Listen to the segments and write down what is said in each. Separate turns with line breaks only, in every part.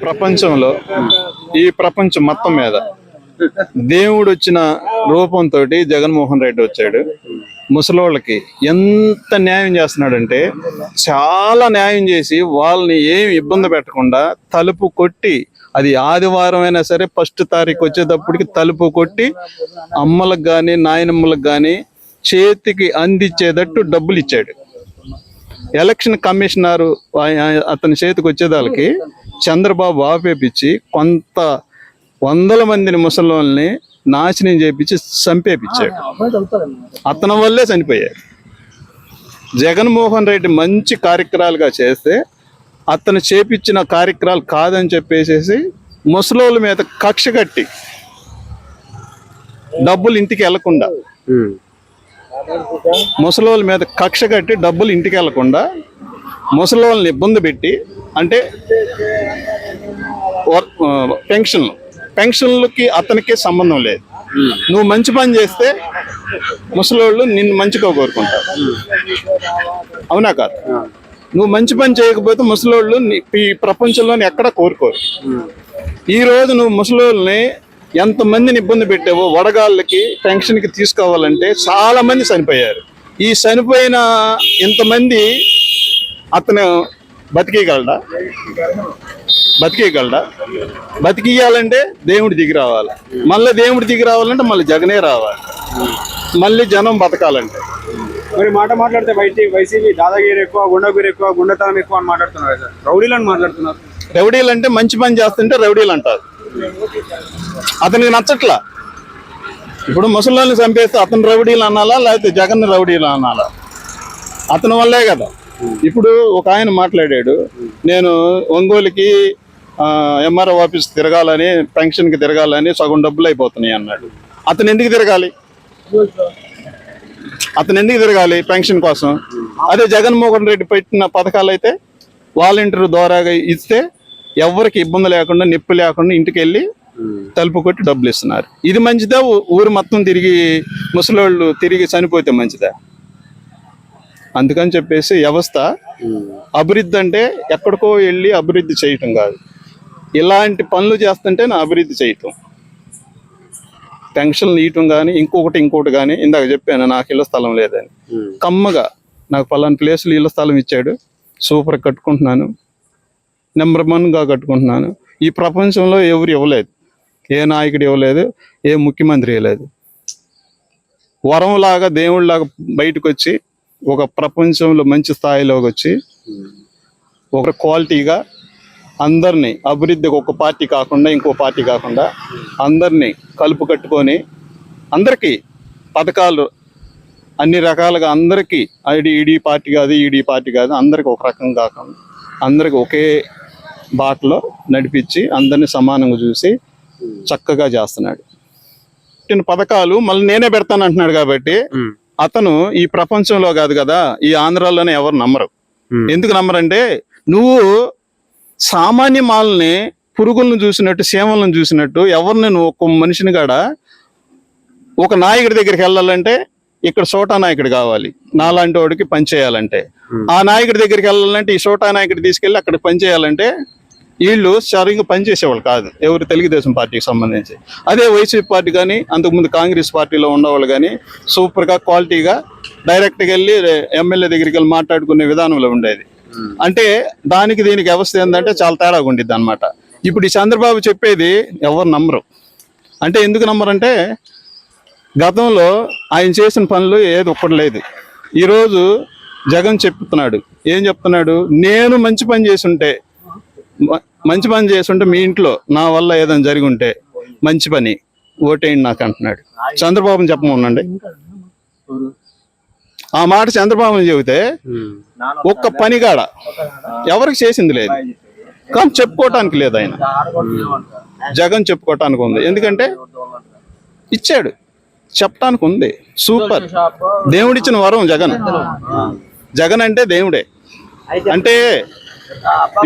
ప్రపంచంలో ఈ ప్రపంచం మొత్తం మీద దేవుడు వచ్చిన రూపంతో జగన్మోహన్ రెడ్డి వచ్చాడు. ముసలోళ్ళకి ఎంత న్యాయం చేస్తున్నాడంటే చాలా న్యాయం చేసి వాళ్ళని ఏమి ఇబ్బంది పెట్టకుండా తలుపు కొట్టి అది ఆదివారం అయినా సరే ఫస్ట్ తారీఖు వచ్చేటప్పటికి తలుపు కొట్టి అమ్మలకు కానీ నాయనమ్మలకు కానీ చేతికి అందించేటట్టు డబ్బులు ఇచ్చాడు. ఎలక్షన్ కమిషనర్ అతని చేతికి వచ్చేదానికి చంద్రబాబు ఆపేపించి కొంత వందల మందిని ముసలోళ్ళని నాశనం చేపించి చంపేపించాడు. అతని వల్లే చనిపోయారు జగన్మోహన్ రెడ్డి మంచి కార్యక్రమాలుగా చేస్తే అతను చేపించిన కార్యక్రమాలు కాదని చెప్పేసేసి ముసలోళ్ళ మీద కక్ష కట్టి డబ్బులు ఇంటికి వెళ్ళకుండా ముసలోళ్ళ మీద కక్ష కట్టి డబ్బులు ఇంటికి వెళ్ళకుండా ముసలోళ్ళని ఇబ్బంది పెట్టి అంటే పెన్షన్లు. పెన్షన్లకి అతనికి సంబంధం లేదు. నువ్వు మంచి పని చేస్తే ముసలోళ్ళు నిన్ను మంచిగా కోరుకుంటారు. అవునా కాదు? నువ్వు మంచి పని చేయకపోతే ముసలోళ్ళు ఈ ప్రపంచంలోని ఎక్కడ కోరుకోరు. ఈ రోజు నువ్వు ముసలోళ్ళని ఎంతమందిని ఇబ్బంది పెట్టావో వడగాళ్ళకి పెన్షన్కి తీసుకోవాలంటే చాలా మంది చనిపోయారు. ఈ చనిపోయిన ఇంతమంది అతను బతికేయగలడా? బతికేయగలడా? బతికియాలంటే దేవుడు దిగి రావాలి. మళ్ళీ దేవుడు దిగి రావాలంటే మళ్ళీ జగనే రావాలి. మళ్ళీ జనం బతకాలంటే.
మరి మాట మాట్లాడితే వైసీ వైసీపీ దాదాగిరి ఎక్కువ గుండగిరి ఎక్కువ గుండతనం ఎక్కువ అని మాట్లాడుతున్నారు సార్ రౌడీలు అని మాట్లాడుతున్నారు.
రౌడీలు అంటే మంచి పని చేస్తుంటే రౌడీలు అంటారు అతనికి నచ్చట్లా? ఇప్పుడు ముసలిని చంపేస్తే అతను రౌడీలు అనాలా లేకపోతే జగన్ రౌడీలు అనాలా? అతని వల్లే కదా. ఇప్పుడు ఒక ఆయన మాట్లాడాడు నేను ఒంగోలుకి ఎంఆర్ఓ ఆఫీస్ తిరగాలని పెన్షన్కి తిరగాలని సగం డబ్బులు అయిపోతున్నాయి అన్నాడు. అతను ఎందుకు తిరగాలి? అతను ఎందుకు తిరగాలి పెన్షన్ కోసం? అదే జగన్మోహన్ రెడ్డి పెట్టిన పథకాలు అయితే వాలంటీర్ ద్వారాగా ఇస్తే ఎవరికి ఇబ్బంది లేకుండా నొప్పి లేకుండా ఇంటికి వెళ్ళి తలుపు కొట్టి డబ్బులు ఇస్తున్నారు. ఇది మంచిదా? ఊరు మొత్తం తిరిగి ముసలోళ్ళు తిరిగి చనిపోతే మంచిదా? అందుకని చెప్పేసి వ్యవస్థ అభివృద్ధి అంటే ఎక్కడికో వెళ్ళి అభివృద్ధి చేయటం కాదు. ఇలాంటి పనులు చేస్తుంటే నా అభివృద్ధి చేయటం. పెన్షన్లు ఇయటం కానీ ఇంకొకటి ఇంకొకటి కానీ ఇందాక చెప్పాను నాకు ఇళ్ళ స్థలం లేదని. కమ్మగా నాకు పలానా ప్లేస్లో ఇళ్ళ స్థలం ఇచ్చాడు. సూపర్ కట్టుకుంటున్నాను. నెంబర్ వన్గా కట్టుకుంటున్నాను. ఈ ప్రపంచంలో ఎవరు ఇవ్వలేదు. ఏ నాయకుడు ఇవ్వలేదు. ఏ ముఖ్యమంత్రి ఇవ్వలేదు. వరంలాగా దేవుళ్ళలాగా బయటకు వచ్చి ఒక ప్రపంచంలో మంచి స్థాయిలోకి వచ్చి ఒక క్వాలిటీగా అందరినీ అభివృద్ధికి ఒక పార్టీ కాకుండా ఇంకో పార్టీ కాకుండా అందరినీ కలుపు కట్టుకొని అందరికీ పథకాలు అన్ని రకాలుగా అందరికీ ఐడి ఈడీ పార్టీ కాదు ఈడీ పార్టీ కాదు అందరికి ఒక రకం కాకుండా అందరికీ ఒకే బాటలో నడిపించి అందరినీ సమానంగా చూసి చక్కగా చేస్తున్నాడు. పెట్టిన పథకాలు మళ్ళీ నేనే పెడతాను అంటున్నాడు కాబట్టి అతను ఈ ప్రపంచంలో కాదు కదా ఈ ఆంధ్రాలోనే ఎవరు నమ్మరు. ఎందుకు నమ్మరంటే నువ్వు సామాన్య మాలని పురుగులను చూసినట్టు సీమలను చూసినట్టు ఎవరిని నువ్వు ఒక మనిషిని కాడ ఒక నాయకుడి దగ్గరికి వెళ్ళాలంటే ఇక్కడ సోటా నాయకుడు కావాలి. నాలాంటి వాడికి పని చేయాలంటే. ఆ నాయకుడి దగ్గరికి వెళ్ళాలంటే ఈ సోటా నాయకుడు తీసుకెళ్ళి అక్కడ పని చేయాలంటే వీళ్ళు సరిగ్గా పనిచేసేవాళ్ళు కాదు. ఎవరు తెలుగుదేశం పార్టీకి సంబంధించి. అదే వైసీపీ పార్టీ కానీ అంతకుముందు కాంగ్రెస్ పార్టీలో ఉండేవాళ్ళు కానీ సూపర్గా క్వాలిటీగా డైరెక్ట్గా వెళ్ళి ఎమ్మెల్యే దగ్గరికి వెళ్ళి మాట్లాడుకునే విధానంలో ఉండేది. అంటే దానికి దీనికి వ్యవస్థ ఏంటంటే చాలా తేడాగా ఉండిద్ది అనమాట ఇప్పుడు ఈ చంద్రబాబు చెప్పేది ఎవరు నమ్మరు. అంటే ఎందుకు నమ్మరంటే గతంలో ఆయన చేసిన పనులు ఏది ఒక్కటి లేదు ఈరోజు జగన్ చెప్తున్నాడు. ఏం చెప్తున్నాడు? నేను మంచి పని చేసుంటే మ- మంచి పని చేసుంటే మీ ఇంట్లో నా వల్ల ఏదైనా జరిగి ఉంటే మంచి పని ఓటేయండి నాకు అంటున్నాడు. చంద్రబాబుని చెప్పమనండి. ఆ మాట చంద్రబాబుని చెబితే ఒక్క పనిగాడ ఎవరికి చేసింది లేదు. కానీ చెప్పుకోవటానికి లేదు ఆయన. జగన్ చెప్పుకోవటానికి ఉంది. ఎందుకంటే ఇచ్చాడు. చెప్పటానికి ఉంది. సూపర్. దేవుడిచ్చిన వరం జగన్. జగన్ అంటే దేవుడే. అంటే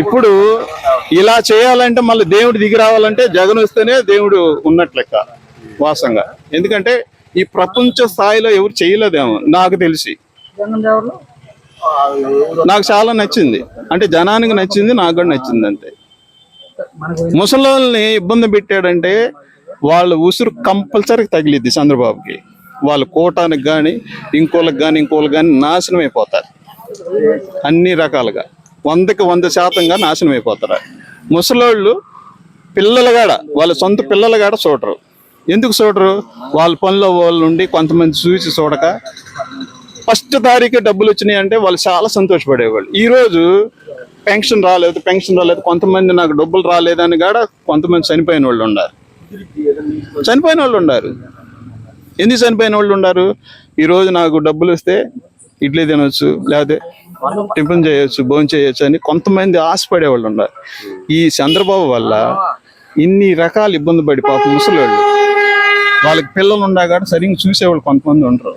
ఇప్పుడు ఇలా చేయాలంటే మళ్ళీ దేవుడు దిగి రావాలంటే జగన్ వస్తేనే దేవుడు ఉన్నట్లు వాసంగా ఎందుకంటే ఈ ప్రపంచ స్థాయిలో ఎవరు చేయలేదేమో నాకు తెలిసి. నాకు చాలా నచ్చింది. అంటే జనానికి నచ్చింది నాకు కూడా నచ్చింది అంతే. ముసలోళ్ళని ఇబ్బంది పెట్టాడంటే వాళ్ళ ఉసురు కంపల్సరీ తగిలిద్ది చంద్రబాబుకి. వాళ్ళ కోటానికి కానీ ఇంకోళ్ళకి కానీ ఇంకోళ్ళకి కానీ నాశనం అయిపోతారు అన్ని రకాలుగా. వందకి వంద శాతంగా నాశనం అయిపోతారు. ముసలోళ్ళు పిల్లలు కాడ వాళ్ళ సొంత పిల్లలు కాడ చూడరు. ఎందుకు చూడరు? వాళ్ళ పనిలో వాళ్ళు ఉండి కొంతమంది చూసి చూడక. ఫస్ట్ తారీఖు డబ్బులు వచ్చినాయి అంటే వాళ్ళు చాలా సంతోషపడేవాళ్ళు. ఈరోజు పెన్షన్ రాలేదు పెన్షన్ రాలేదు కొంతమంది నాకు డబ్బులు రాలేదని కాడ కొంతమంది చనిపోయిన వాళ్ళు ఉన్నారు. చనిపోయిన వాళ్ళు ఉన్నారు. ఎందుకు చనిపోయిన వాళ్ళు ఉన్నారు? ఈరోజు నాకు డబ్బులు వస్తే ఇడ్లీ తినొచ్చు లేకపోతే టిఫిన్ చేయొచ్చు భోజనం చేయొచ్చు అని కొంతమంది ఆశపడే వాళ్ళు ఉన్నారు. ఈ చంద్రబాబు వల్ల ఇన్ని రకాల ఇబ్బంది పడి పాపం ముసలివాళ్ళు వాళ్ళకి పిల్లలు ఉండా కూడా సరిగ్గా చూసేవాళ్ళు కొంతమంది ఉండరు.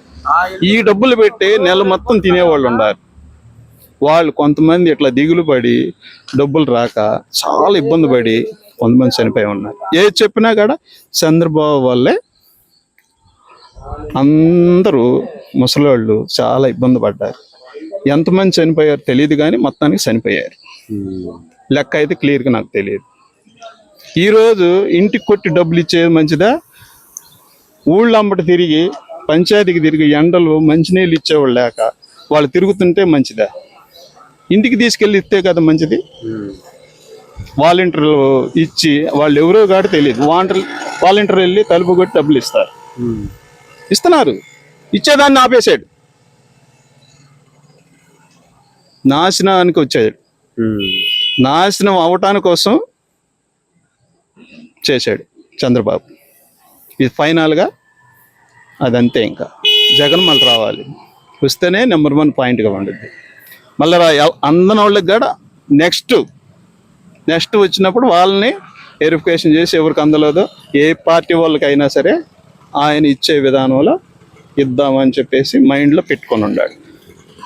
ఈ డబ్బులు పెట్టి నెల మొత్తం తినేవాళ్ళు ఉన్నారు. వాళ్ళు కొంతమంది ఇట్లా దిగులు పడి డబ్బులు రాక చాలా ఇబ్బంది పడి కొంతమంది చనిపోయి ఉన్నారు. ఏది చెప్పినా కూడా చంద్రబాబు వల్లే అందరూ ముసలోళ్ళు చాలా ఇబ్బంది పడ్డారు. ఎంతమంది చనిపోయారు తెలియదు కానీ మొత్తానికి చనిపోయారు. లెక్క అయితే క్లియర్గా నాకు తెలియదు. ఈరోజు ఇంటికి కొట్టి డబ్బులు ఇచ్చేది మంచిదా? ఊళ్ళంబట తిరిగి పంచాయతీకి తిరిగి ఎండలు మంచినీళ్ళు ఇచ్చేవాళ్ళు లేక వాళ్ళు తిరుగుతుంటే మంచిదా? ఇంటికి తీసుకెళ్ళి ఇస్తే కదా మంచిది? వాలంటీర్లు ఇచ్చి వాళ్ళు ఎవరో కాదు తెలియదు. వాలంటీర్ వాలంటీర్ వెళ్ళి తలుపు కొట్టి డబ్బులు ఇస్తారు. ఇస్తున్నారు. ఇచ్చేదాన్ని ఆపేశాడు. నాశనానికి వచ్చాడు. నాశనం అవటాని కోసం చేశాడు చంద్రబాబు. ఇది ఫైనల్గా అదంతే ఇంకా. జగన్ మళ్ళీ రావాలి. వస్తేనే నెంబర్ వన్ పాయింట్గా ఉండద్ది. మళ్ళీ అందని వాళ్ళకి కూడా నెక్స్ట్ నెక్స్ట్ వచ్చినప్పుడు వాళ్ళని వెరిఫికేషన్ చేసి ఎవరికి అందలేదో ఏ పార్టీ వాళ్ళకైనా సరే ఆయన ఇచ్చే విధానంలో ఇద్దామని చెప్పేసి మైండ్లో పెట్టుకొని ఉన్నాడు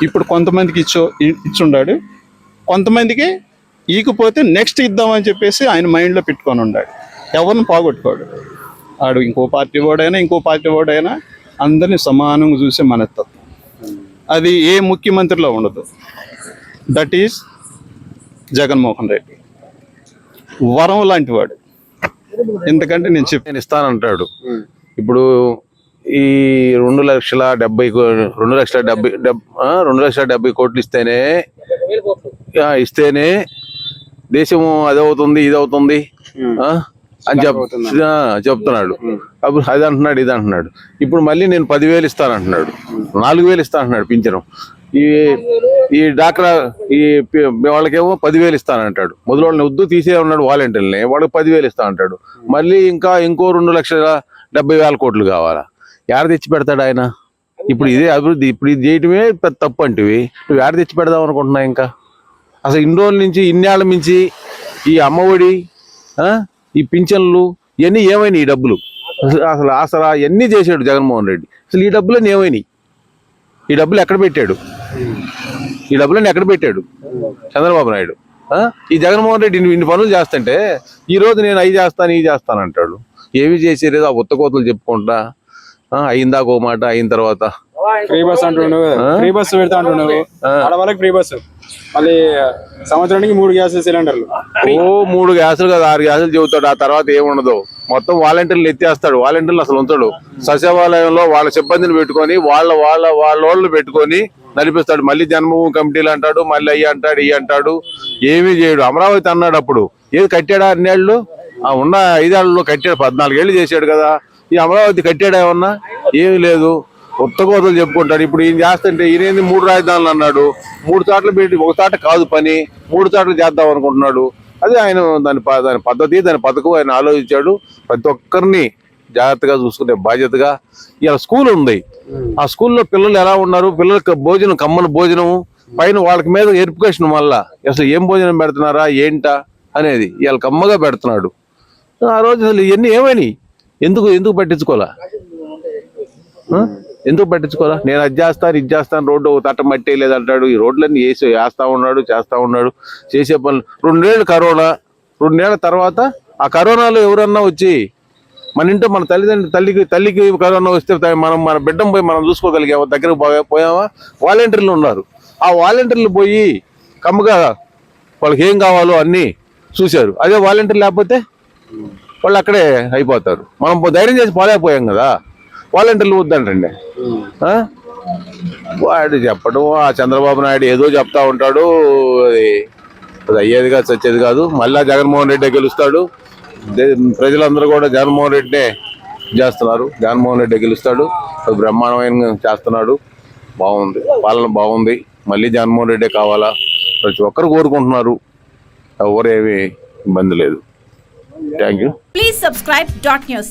ఇప్పుడు కొంతమందికి ఇచ్చో ఇచ్చుండాడు. కొంతమందికి ఈకపోతే నెక్స్ట్ ఇద్దామని చెప్పేసి ఆయన మైండ్లో పెట్టుకొని ఉన్నాడు ఎవరిని పోగొట్టుకోడు. ఆడు ఇంకో పార్టీ వాడైనా ఇంకో పార్టీ వాడైనా అందరిని సమానంగా చూసే మనస్తత్వం. అది ఏ ముఖ్యమంత్రిలో ఉండదు. That is Jaganmohan Reddy. వరం లాంటి వాడు. ఎందుకంటే నేను చెప్పాను
నేను ఇస్తానంటాడు. ఇప్పుడు ఈ రెండు లక్షల డెబ్బై కో- రెండు లక్షల డెబ్బై రెండు లక్షల డెబ్బై కోట్లు ఇస్తేనే ఇస్తేనే దేశము అది అవుతుంది ఇది అవుతుంది ఆ, అని చెప్ చెప్తున్నాడు. అప్పుడు అది అంటున్నాడు ఇది అంటున్నాడు. ఇప్పుడు మళ్ళీ నేను పదివేలు ఇస్తానంటున్నాడు. నాలుగు వేలు ఇస్తా అంటున్నాడు పింఛను. ఈ ఈ డాక్రా ఈ వాళ్ళకేమో పదివేలు ఇస్తానంటాడు. మొదలు వాళ్ళని వద్దు తీసే ఉన్నాడు వాలంటీర్ని వాళ్ళకి పదివేలు ఇస్తా అంటాడు మళ్ళీ ఇంకా ఇంకో రెండు లక్షల డెబ్బై వేల కోట్లు కావాలా? యాడ తెచ్చి పెడతాడు ఆయన? ఇప్పుడు ఇదే అభివృద్ధి ఇప్పుడు ఇది చేయటమే పెద్ద తప్పు అంటివి. నువ్వు యాడ తెచ్చి పెడదాం అనుకుంటున్నావు ఇంకా? అసలు ఇన్ని రోజుల నుంచి ఇన్నేళ్ళ నుంచి ఈ అమ్మఒడి ఈ పింఛన్లు ఇవన్నీ ఏమైనాయి ఈ డబ్బులు? అసలు అసలు అవన్నీ చేశాడు జగన్మోహన్ రెడ్డి. అసలు ఈ డబ్బులన్నీ ఏమైనాయి? ఈ డబ్బులు ఎక్కడ పెట్టాడు? ఈ డబ్బులన్నీ ఎక్కడ పెట్టాడు? చంద్రబాబు నాయుడు. ఈ జగన్మోహన్ రెడ్డి ఇన్ని- పనులు చేస్తుంటే ఈ రోజు నేను అవి చేస్తాను ఇవి చేస్తాను అంటాడు. ఏమి చేసేది ఆ ఉత్త కోతలు చెప్పుకుంటా. అయిందాక ఓ మాట అయిన తర్వాత.
ఫ్రీ బస్ ఫ్రీ బస్ పెడతా ఫ్రీ బస్ మళ్ళీ సంవత్సరానికి మూడు గ్యాస్ సిలిండర్లు.
ఓ మూడు గ్యాసులు కదా ఆరు గ్యాసులు చెబుతాడు. ఆ తర్వాత ఏముండదు. మొత్తం వాలంటీర్లు ఎత్తేస్తాడు. వాలంటీర్లు అసలు ఉంచాడు. సచివాలయంలో వాళ్ళ సిబ్బందిని పెట్టుకొని వాళ్ళ వాళ్ళ వాళ్ళ వాళ్ళు పెట్టుకొని నడిపిస్తాడు. మళ్ళీ జన్మభూమి కమిటీలు అంటాడు మళ్ళీ అయ్యి అంటాడు ఇయ్యి అంటాడు. ఏమీ చేయడు. అమరావతి అన్నాడు అప్పుడు. ఏది కట్టాడా అన్నేళ్ళు? ఆ ఉన్న ఐదేళ్ళలో కట్టాడు. పద్నాలుగేళ్ళు చేశాడు కదా. ఈ అమరావతి కట్టాడా ఏమన్నా? ఏమి లేదు. కొత్త కోతలు చెప్పుకుంటాడు ఇప్పుడు ఈయన చేస్తుంటే ఈయనేంది మూడు రాజధానులు అన్నాడు. మూడు చాట్ల పెట్టి ఒక చాట కాదు పని. మూడు చాట్లు చేద్దాం అనుకుంటున్నాడు. అదే ఆయన దాని ప- దాని పద్ధతి దాని పథకం ఆయన ఆలోచించాడు. ప్రతి ఒక్కరిని జాగ్రత్తగా చూసుకునే బాధ్యతగా ఇలా స్కూల్ ఉంది. ఆ స్కూల్లో పిల్లలు ఎలా ఉన్నారు? పిల్లలకి భోజనం కమ్మన భోజనం పైన వాళ్ళకి మీద ఎడ్యుకేషన్ వల్ల అసలు ఏం భోజనం పెడుతున్నారా? ఏంటా? అనేది ఇవాళ కమ్మగా పెడుతున్నాడు. ఆ రోజు అసలు ఇవన్నీ ఏమైనాయి? ఎందుకు ఎందుకు పట్టించుకోవాలా? ఎందుకు పట్టించుకోరా నేను అది చేస్తాను ఇది చేస్తాను రోడ్డు తట్ట మట్టి లేదంటాడు ఈ రోడ్లన్నీ వేసి వేస్తా ఉన్నాడు చేస్తా ఉన్నాడు చేసే పనులు. రెండేళ్ళు కరోనా. రెండేళ్ళ తర్వాత ఆ కరోనాలో ఎవరన్నా వచ్చి మన ఇంట్లో మన తల్లిదండ్రులు తల్లికి తల్లికి కరోనా వస్తే మనం మన బిడ్డం పోయి మనం చూసుకోగలిగామా? దగ్గరకు పోయా- పోయామా? వాలంటీర్లు ఉన్నారు. ఆ వాలంటీర్లు పోయి కమ్మగా వాళ్ళకి ఏం కావాలో అన్నీ చూశారు. అదే వాలంటీర్ లేకపోతే వాళ్ళు అక్కడే అయిపోతారు. మనం ధైర్యం చేసి పోలేకపోయాం కదా. వాలంటీర్లు వద్దంటండి. వాడు చెప్పడం. ఆ చంద్రబాబు నాయుడు ఏదో చెప్తా ఉంటాడు. అది అది అయ్యేది కాదు చచ్చేది కాదు. మళ్ళా జగన్మోహన్ రెడ్డి గెలుస్తాడు. ప్రజలందరూ కూడా జగన్మోహన్ రెడ్డినే చేస్తున్నారు. జగన్మోహన్ రెడ్డి గెలుస్తాడు. అది బ్రహ్మాండమైన చేస్తున్నాడు. బాగుంది. పాలన బాగుంది. మళ్ళీ జగన్మోహన్ రెడ్డే కావాలా? ప్రతి ఒక్కరు కోరుకుంటున్నారు. ఎవరేమి ఇబ్బంది లేదు. Thank you
Please subscribe dot news.